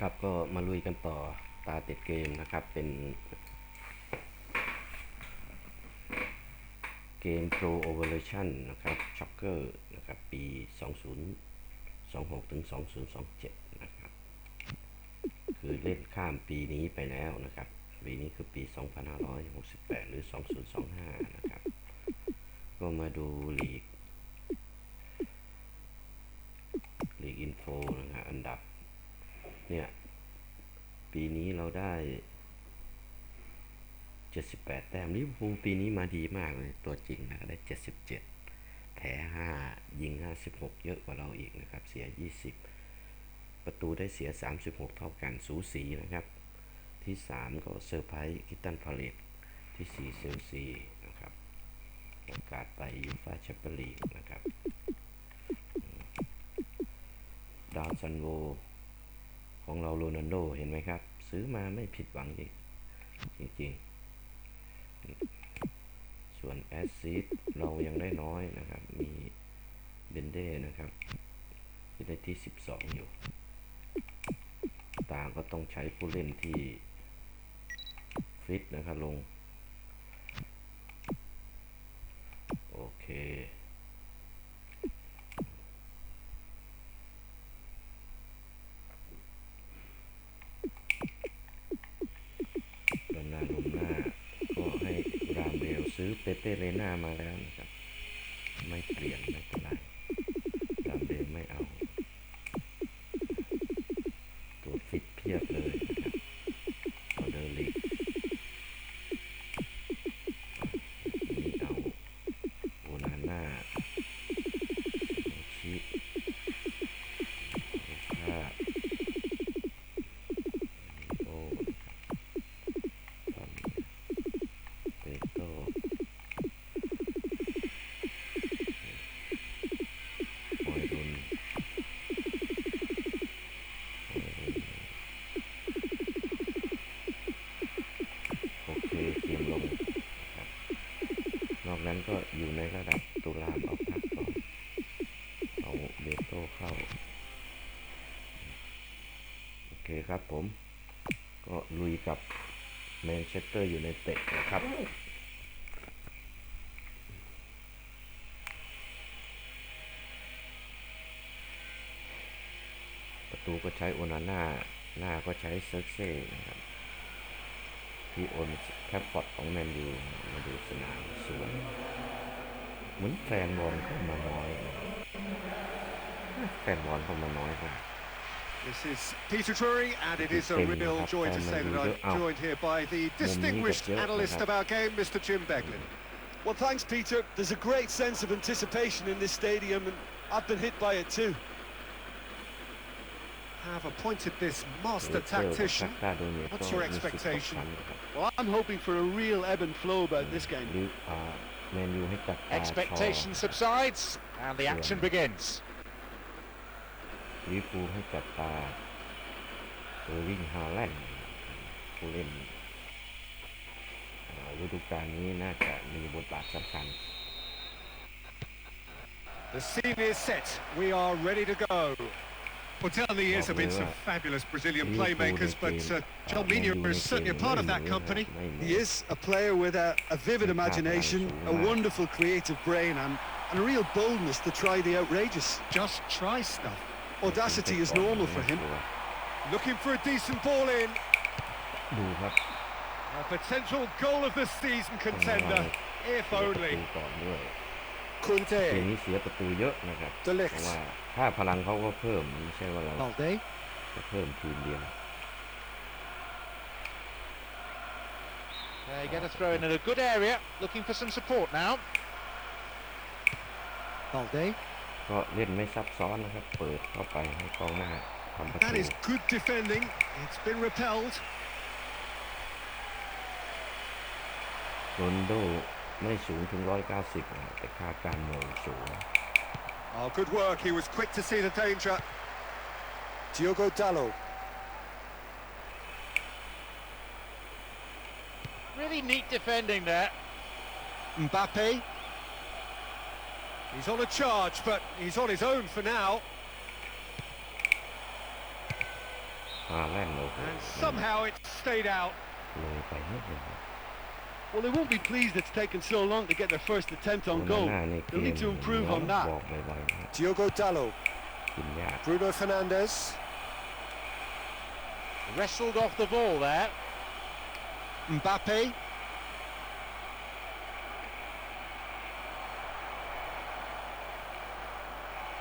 ครับก็มาลุยกันต่อตาติดเกมนะครับ เป็นเกม Pro Evolution นะครับช็อกเกอร์นะครับ ปี 2026 ถึง 2027 นะครับ คือเล่นข้ามปีนี้ไปแล้วนะครับ ปีนี้คือปี 2568 หรือ 2025 นะครับ ก็มาดูลีกลีกอินโฟนะครับอันดับ เนี่ย ปีนี้เราได้78แต้มลิเวอร์พูลปีนี้มาดีมากเลยตัวจริงนะได้77แพ้5ยิง56เยอะกว่าเราอีกนะครับ เสีย20ประตูได้เสีย 36 เท่ากันสูสีนะครับ ที่ 3 ก็เซอร์ไพรส์คิตตันพาเลตที่ 4 เซลซีนะครับโอกาสไปยูฟาแชมเปี้ยนลีกนะครับ ดาวซันโว ของเราโรนัลโดเห็นไหมครับ ซื้อมาไม่ผิดหวังจริงจริงส่วนแอสซิดเรายังได้น้อยนะครับ มีเบนเด้นะครับ ที่ได้ที่ 12 อยู่ ต่างก็ต้องใช้ผู้เล่นที่ฟิตนะครับลง โอเค ดอนนารุมหน้าก็ให้รามเรลซื้อ เปเป้เรน่ามาแล้วนะครับ ไม่เปลี่ยนนะครับ นั้นก็อยู่ในระดับตุลามเอาพักก่อน เอาเบโตเข้า โอเคครับผม ก็ลุยกับแมนเชสเตอร์อยู่ในเตะนะครับประตูก็ใช้โอนาน่า หน้าก็ใช้เซิร์เซ่นะครับ ที่โอนแคปฟอร์ดของแมนยูมาดูสนามสวยเหมือนแฟนบอลเข้ามาน้อยนะครับแฟนบอลเข้ามาน้อยครับ This is Peter Drury, and it is a Thing real up joy to and say then that we I'm go out. joined here by the distinguished get analyst that. of our game, Mr. Jim Beglin. Well, thanks, Peter. There's a great sense of anticipation in this stadium, and I've been hit by it too. Have appointed this เ master เตอร์กับ tactician. ซาก้าโดเนโต What's your มีสิทธิ์ตก expectation? ชั้นนะครับ Well, I'm hoping for a real ebb and flow about this game. หรืออ่าแมนยูให้จับตา Expectation ชอ subsides and the Yeah. action begins. ลิเวอร์พูลให้จับตาเออร์วิงฮาแลนด์ผู้เล่นอ่าฤดูกาลนี้น่าจะมีบทบาทสำคัญ The scene is set. We are ready to go. Portelli is been some fabulous Brazilian playmakers, but uh, John Mina is certainly a part of that company. He is a player with a, a vivid imagination, a wonderful creative brain, and, and a real boldness to try the outrageous. Just try stuff. Audacity is normal for him. Looking for a decent ball in. A potential goal of the season contender, if only. ตูก่อนด้วยเกม Kunte, นี้เสียประตูเยอะนะครับ De Ligt เพราะว่าถ้าพลังเขาก็เพิ่มไม่ใช่ว่าเรา Valde, จะเพิ่มทีมเดียว They get a throw in at a good area, looking for some support now. Valde, ก็เล่นไม่ซับซ้อนนะครับ เปิดเข้าไปให้กองหน้าทำประ That ตู is good defending. It's been repelled. โรนลโด ไม่สูงถึง 190นะแต่ค่าการโมงสูง Oh, good work. He was quick to see the danger. Diogo Dallo, Really neat defending there. Mbappe, He's on a charge, but he's on his own for now. ฮา ฮาแลนด์โอ้โห And somehow it stayed out. Well, they won't be pleased it's taken so long to get their first attempt on goal. They'll need to improve on that. Diogo Dallo. Bruno Fernandes. Wrestled off the ball there. Mbappe.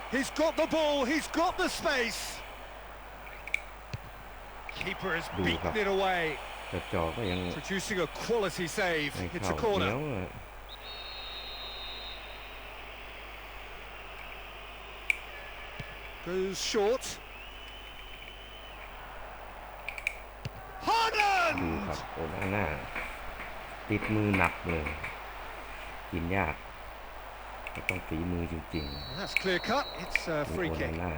He's got the ball, he's got the space. Keeper has beaten it away แต่จอก็ยัง producing a quality save. ไม่ It's เข้า a เหนี corner. ยวอะ Goes short. ดู Haaland! ครับโอนาน่าติดมือหนักเลย กินยากก็ต้องฝีมือจริง That's clear cut. It's a ๆดู free โอนา kick. น่า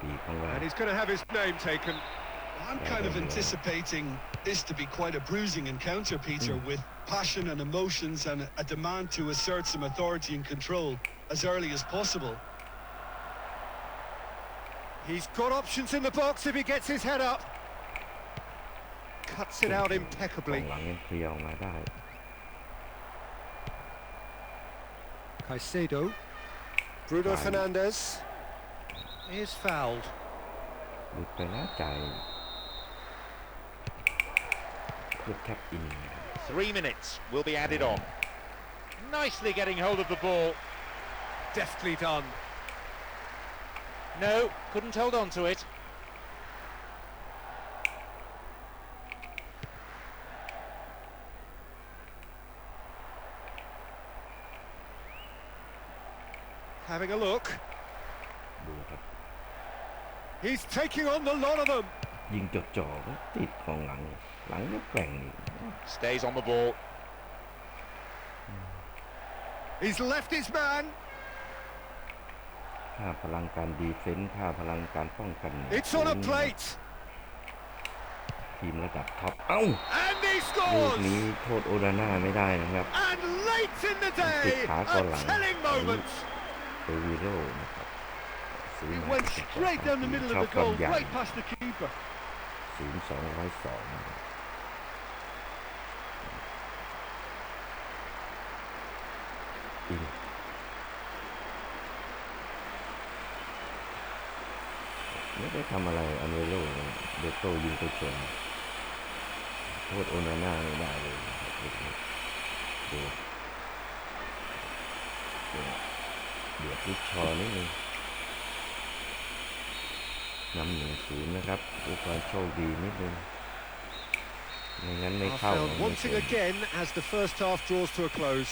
ปีกของเรา And he's going to have his name taken. I'm kind of anticipating this to be quite a bruising encounter, Peter, hmm. with passion and emotions and a demand to assert some authority and control as early as possible. He's got options in the box if he gets his head up. Cuts it out impeccably. Caicedo. Bruno Fernandes is fouled. หลุดไปแล้วใจายเพื่อแทบอิน Three minutes will be added on. Nicely getting hold of the ball. Deftly done. No, couldn't hold on to it. Having a look. ดูครับ He's taking on the lot of them. ยิงจดจ่อก็ติดของหลัง หลังก็แกว่งอีก Stays on the ball. He's left his man. ค่าพลังการดีเฟนส์ค่าพลังการป้องกัน It's on a plate. ทีมระดับท็อป เอ้า And he ลูก scores. นี้โทษโอดาน่าไม่ได้นะครับ And late in the day, Big khá a có lặng. telling moment. เอวิโรนะครับซื้อ He มา went จาก straight down the middle ช of อบ the ความ goal, ใหญ่ right past the keeper. ศูนย์สองร้อยสอง อินไม่ได้ทำอะไรอันเวโลเดโตยิงไปชนโทษโอนาน่าไม่ได้เลยนะครับดูเดือดลิชชอนิดนึงนำหนึ่งศูนย์นะครับด้วยความโชคดีนิดนึงไม่งั้นไม่เข้า Arfield นะ wanting again as the first half draws to a close.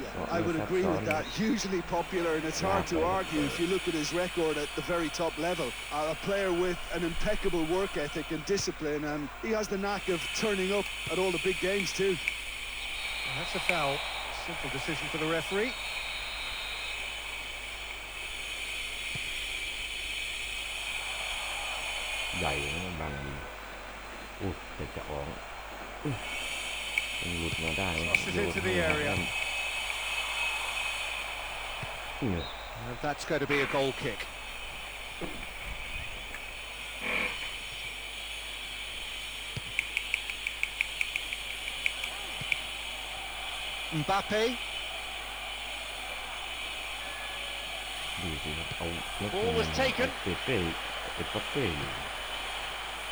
Yeah, I would agree with that. Hugely popular, and it's hard to argue if you look at his record at the very top level. a player with an impeccable work ethic and discipline, and he has the knack of turning up at all the big games too. Well, that's a foul. Simple decision for the referee. Into the area attacking it. And that's going to be a goal kick. Mbappe. Ball was taken.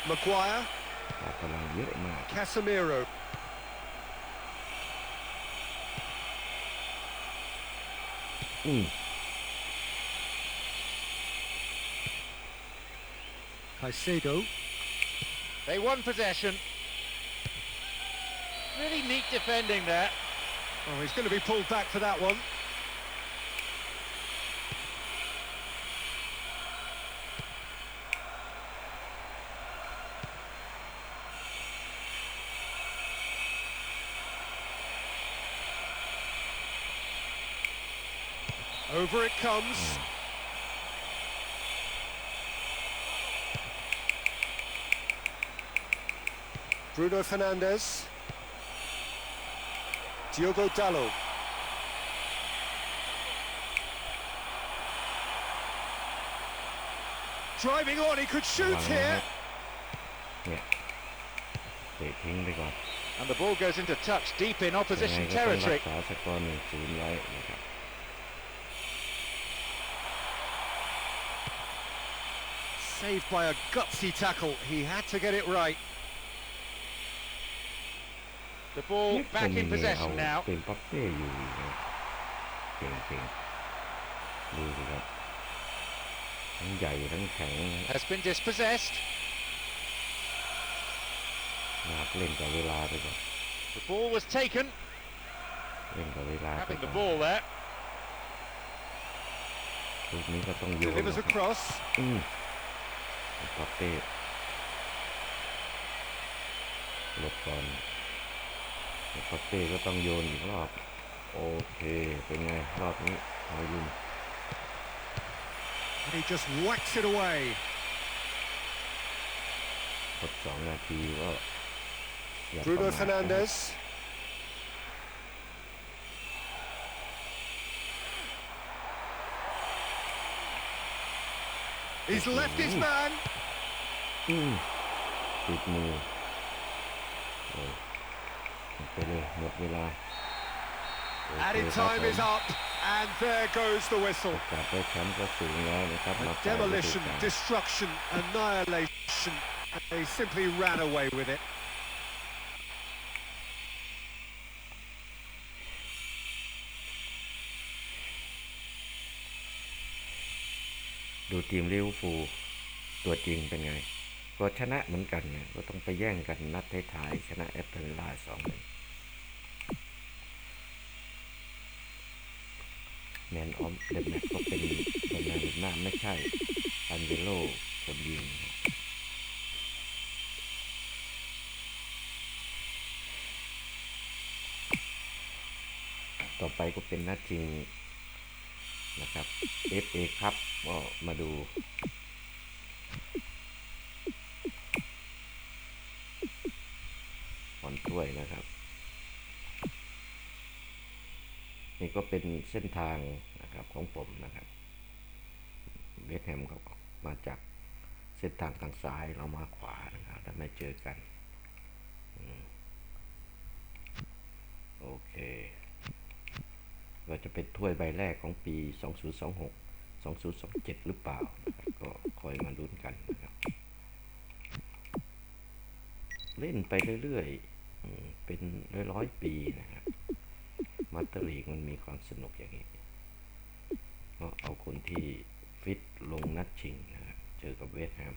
Maguire. Casemiro. Mm. Caicedo. They won possession. Really neat defending there. Oh, he's going to be pulled back for that one. Over it comes. Bruno Fernandes. Diogo Dallo. Driving on, he could shoot here. Yeah. And the ball goes into touch deep in opposition territory. Saved by a gutsy tackle. He had to get it right. The ball เนี่ย back คน in เนี่ยเอา possession now. เป็นปัปเป้อยู่นะเก่งเก่งดูสิครับทั้งใหญ่ทั้งแข็ง Has been dispossessed. นะครับเล่นกับเวลาไปก่อน The ball was taken. เล่นกับเวลาไป Having ก่ the อน ball there. ลูกนี้ก็ต้องโยน Delivers นะครับ across. อืมปัปเป้หลบก่อน ปัปเป้ก็ต้องโยนอีกรอบ โอเค เป็นไง รอบนี้หอยลุน And he just whacks it away. ครบสองนาทีก็อย่าประ Bruno มาทนะครับ Fernandes. He's left his man. อืมติดมือโอ้ยหมด ไปเลยหมดเวลาโอเค Added ครับ time ผม is up. And there goes the โอ whistle. กาสได้แชมป์ก็สูงแล้วนะครับมาปลายฤดู Demolition, กาล destruction, annihilation. And They simply ran away with it. ดูทีมลิเวอร์พูลตัวจริงเป็นไง ก็ชนะเหมือนกันเนี่ยก็ต้องไปแย่งกันนัดท้ายๆชนะแอตเทอร์ลาสองหนึ่งแมนออมเดนแมทก็เป็นเป็นแมนหน้าไม่ใช่ อันเจโลคนยิงต่อไปก็เป็นนัดชิงนะครับ FA ครับก็มาดู อลถ้วยนะครับ นี่ก็เป็นเส้นทางนะครับของผมนะครับเวสต์แฮมเขามาจากเส้นทางทางซ้ายเรามาขวานะครับแล้วมาเจอกันโอเคก็จะเป็นถ้วยใบแรกของปี 2026 2027 หรือเปล่า ก็คอยมาลุ้นกันนะครับ เล่นไปเรื่อยๆ เป็นร้อยร้อยปีนะครับมัตเตอร์ลีกมันมีความสนุกอย่างนี้ก็เอาคนที่ฟิตลงนัดชิงนะครับ เจอกับเวสต์แฮม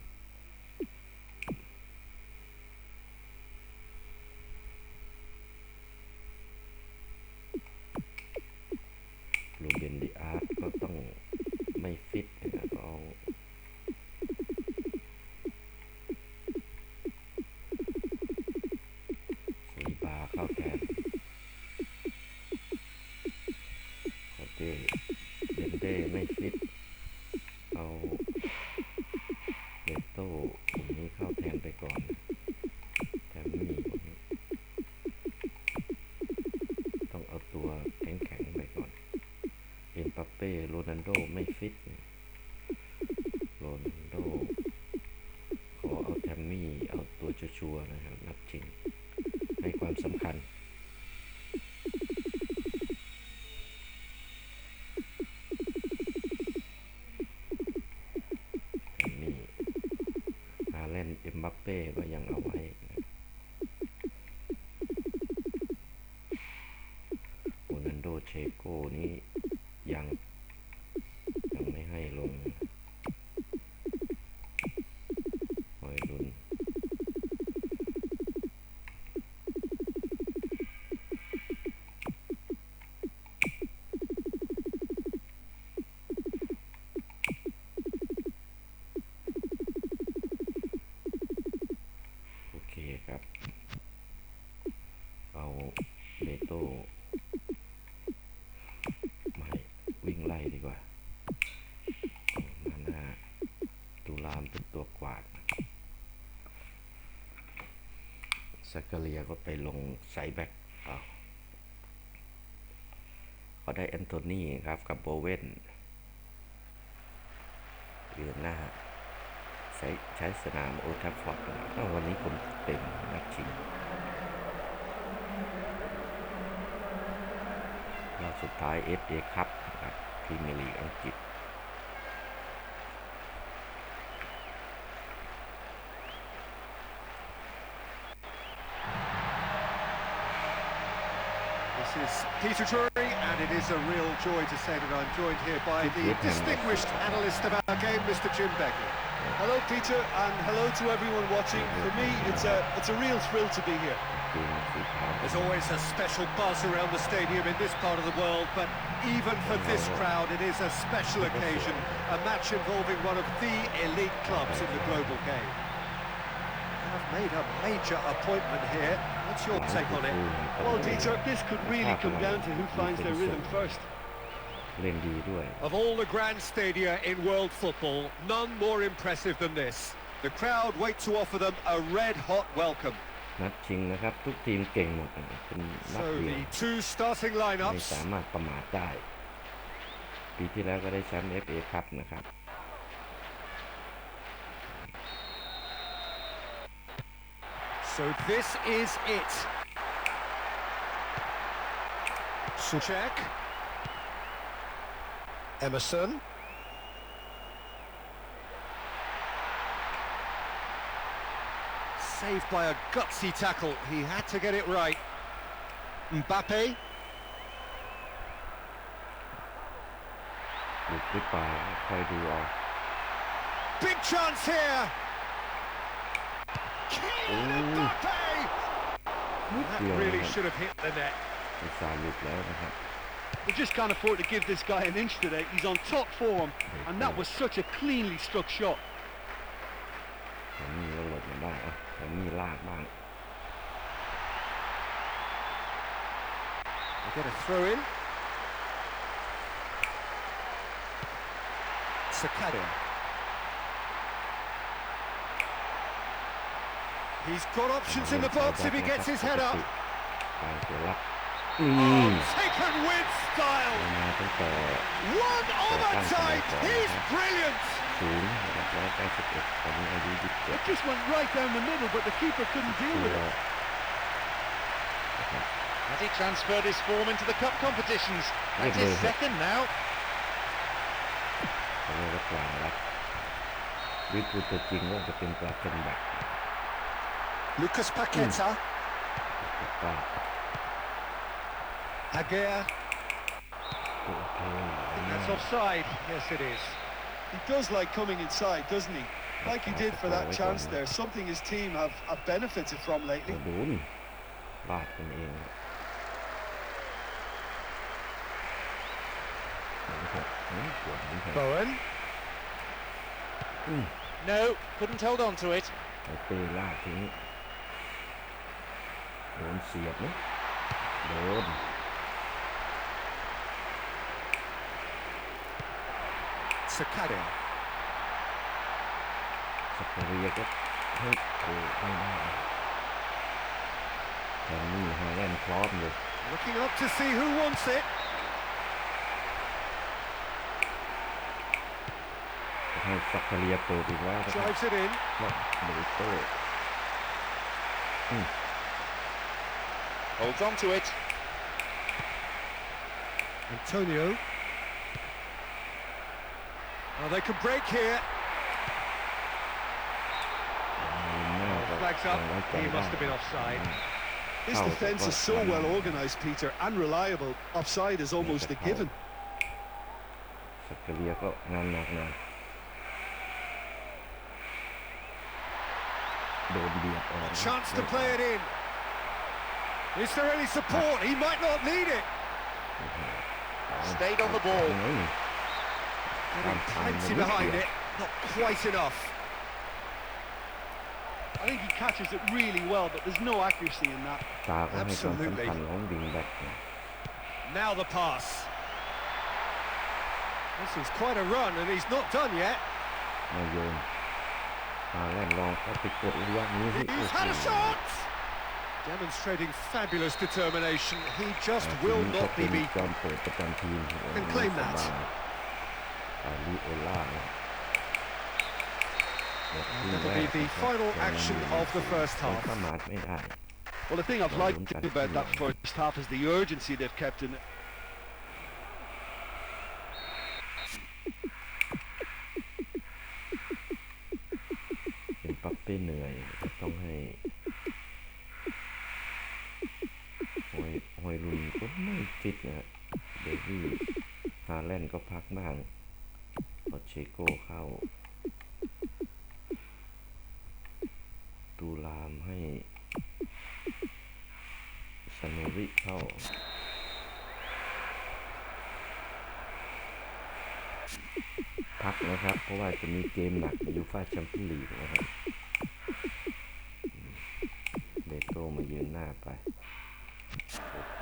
ป้โรนัลโดไม่ฟิตโรนัลโดขอเอาแทมมี่ เอาตัวชัวร์นะครับ นัดชิง ให้ความสำคัญแทมมี่ฮาแลนเอ็มบัปเป้ก็ยังเอาไว้โรนัลโดเชโก้นี้ยัง รามเป็นตัวกวาดซักกเรียก็ไปลงไซแบ็กอ้าวเขาได้แอนโทนีครับกับโบเวนยืนหน้าใช้ใช้สนามโอทัฟฟอร์ดวันนี้คนเต็มนักชิงรอบสุดท้าย FA คัพครับพรีเมียร์ลีกอังกฤษ is Peter Drury, and it is a real joy to say that I'm joined here by the distinguished analyst of our game, Mr. Jim Begley. Hello, Peter, and hello to everyone watching. For me, it's a, it's a real thrill to be here. There's always a special buzz around the stadium in this part of the world, but even for this crowd, it is a special occasion, a match involving one of the elite clubs in the global game. I've made a major appointment here What's your take on it? Well, Peter, this could really come down to who finds their rhythm first. เล่นดีด้วย Of all the grand stadia in world football, none more impressive than this. The crowd wait to offer them a red-hot welcome. นัดชิงนะครับ ทุกทีมเก่งหมดนะเป็นนัก So เรียน the two starting ไม่ lineups. สามารถประมาทได้ ปีที่แล้วก็ได้แชมป์ FA คัพนะครับ So this is it. Suchek. Emerson. Saved by a gutsy tackle. He had to get it right. Mbappe. Goodbye. Big chance here. Kylian Ooh. Mbappe. นิด That เดียวนะ really ครับ should have hit the net. อุตส่าห์หลุดแล้วนะครับ We just can't afford to give this guy an inch today. He's on top form, and that was such a cleanly struck shot. ผมมีก็หลุดมาบ้างอ่ะผมมีลากบ้าง They get a throw in. Sakade. He's got options in the box if he gets his head up. Mm. Oh, take win style. One of a. He's brilliant. It just went right down the middle, but the keeper couldn't deal with it. Has he transferred his form into the cup competitions? That's his second now. With Lucas Paqueta. Aguirre. And that's offside. Yes, it is. He does like coming inside, doesn't he? Like he did for that chance there. Something his team have, have benefited from lately. Bowen. Mm. No, couldn't hold on to it. Oğlum su yapma. Doğru. Sakare. Sakare yakıp hıp Kendini hemen kullandı. Looking up to see who wants it. Drives it in. Not Holds on to it. Antonio. Well, they can break here. Flags up. He must have been offside. This defence is so well organised, Peter, and reliable. Offside is almost a given. A chance to play it in. Is there any support? He might not need it. Stayed on the ball. Plenty behind it. Not quite enough. I think he catches it really well, but there's no accuracy in that. Absolutely. Now the pass. This is quite a run, and he's not done yet. He's had a shot! Demonstrating fabulous determination, he just will not be beaten. Can claim that. And that'll be the final action of the first half. Well, the thing I've liked about that first half is the urgency they've kept in it. พักบ้างพอเชโก้เข้า ตูรามให้สโนริเข้าพักนะครับ เพราะว่าจะมีเกมหนักยูฟ่าแชมเปี้ยนลีกนะครับเบโต้มายืนหน้าไป โอเค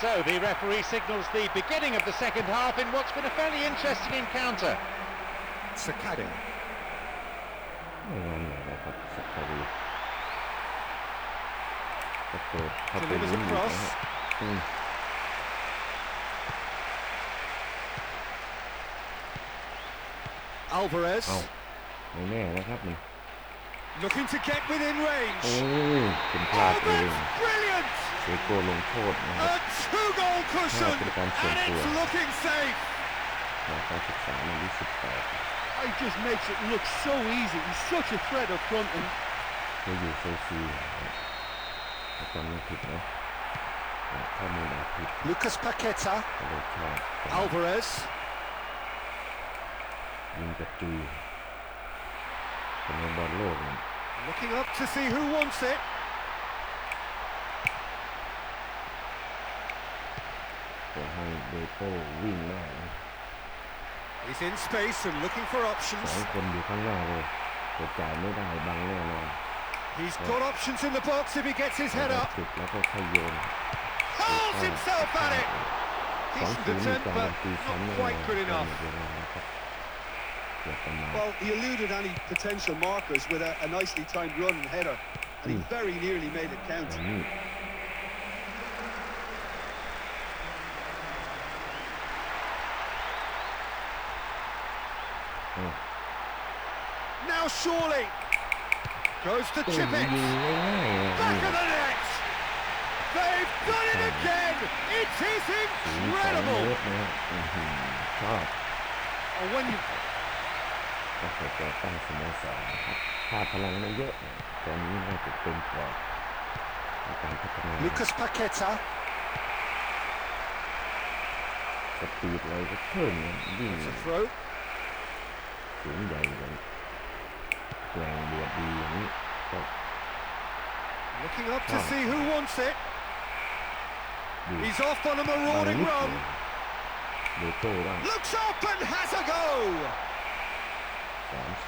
So the referee signals the beginning of the second half in what's been a fairly interesting encounter. Sakadu. Delivers a cross. across. Alvarez. Oh. Oh man, what happened? looking to get within โอ้ range. ยเป็นพลา Oh, ดเอง that's brilliant! เซโก้ลงโทษนะครับ A two-goal cushion, Oh, good answer, and it's yeah. looking safe. นาทีสิบสามนาทีสิบแปด He just makes it look so easy. He's such a threat up front, and เคยอยู่เชลซีนะครับถ้าจำไม่ผิดนะอ่าข้อมูลอาจผิด Lucas Paqueta. ก็เลยชอบ Alvarez ยิงกระจุยเป็นในบอลโลกเนี่ย looking up to see who wants it. ก็ให้เบโก้วิ่งหน้านะ He's in space and looking for ส options. องคนอยู่ข้างหน้าเลยแต่จ่ายไม่ได้บังแน่นอน He's got options in the box if he gets his head แล้ว up. จุดแล้วก็ขยโยน Holds himself at it. สอง Decent ศูนย์มี attempt, การันตี but แชมป์ not แน่นอน quite good ใน enough. Well, he eluded any potential markers with a, a nicely timed run and header, and mm. he very nearly made it count. Mm. Oh. Now surely goes to Chippett. Back of the net. They've done it again. It is incredible. And when you ก็เคยจะตั้งสโมสรนะครับ ถ้าพลังไม่เยอะเนี่ยตอนนี้น่าจะเป็นปลอดในการพัฒนา Lucas Paqueta. สปีดอะไรก็เพิ่มนะยิ่ง it's a throw. สูงใหญ่เลยแกร่งบวดดีอย่างนี้ก็ Looking up to Oh. see who wants it. ดู He's off on a บาง marauding นิด run. เดโต้บ้าง Looks up and has a go. สามศ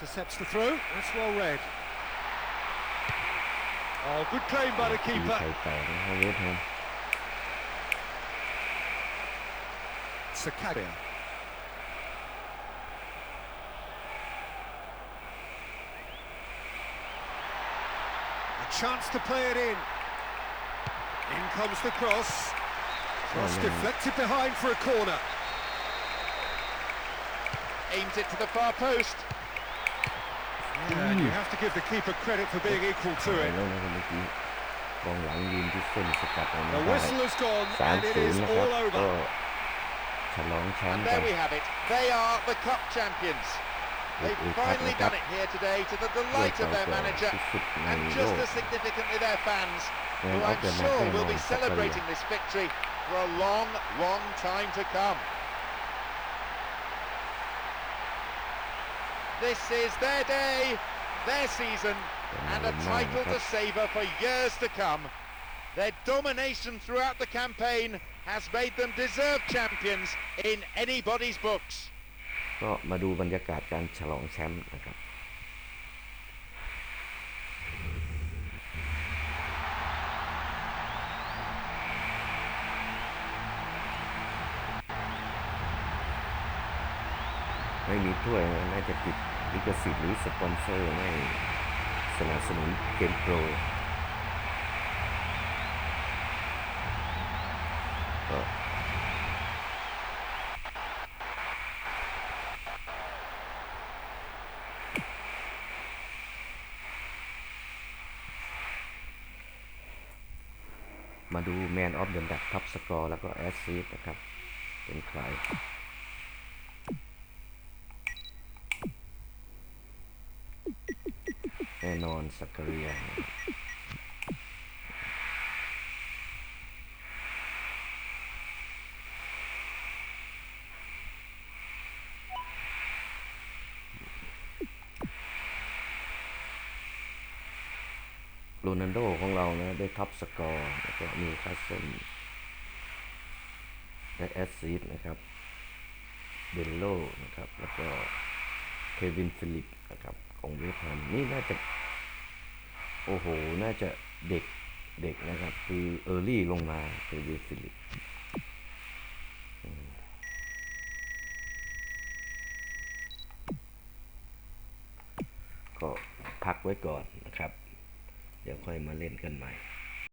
Intercepts the throw. That's well read. Oh, good claim by the keeper. I love him. A chance to play it in. In comes the cross. Cross oh, deflected behind for a corner. Aims it to the far post. Yeah, and you have to give the keeper credit for being equal to ไป it. แล้วนะครับเมื่อกี้กองหลังยืนที่เส้นสกัดออกมา The ได้ whistle has gone สาม and it ศูน is ย์นะครับ all ก็ over. ฉลองแชม And ป์กั there น we have it. They are the cup champions. They've We've finally had done it here today to the delight of their Local manager goal. and just as significantly their fans, who Yeah, I'm okay, man, sure hang will on, be Zakaria. celebrating this victory for a long, long time This is their day, their season, and a title to savour for years to come. Their domination throughout the campaign has made them deserved champions in anybody's books. ก็มาดูบรรยากาศการฉลองแชมป์นะครับ ถ้วยน่าจะติดลิขสิทธิ์หรือสปอนเซอร์ไม่สนับสนุนเกมโปรก็มาดูแมนออฟเด e ดับท็อปสกอร์แล้วก็แอสซีดนะครับ เป็นใคร น่นอนสักเรียนะครับโรนัลโดของเรานะ ได้ท็อปสกอร์แล้วก็มีคัสเซนและแอสซีดนะครับเบนโลนะครับ แล้วก็เควินฟิลิปนะครับ ของเวสต์แฮมนี่น่าจะ โอ้โห น่าจะเด็กเด็กนะครับ คือเออร์ลี่ลงมาเป็นเดฟิลิปก็พักไว้ก่อนนะครับ เดี๋ยวค่อยมาเล่นกันใหม่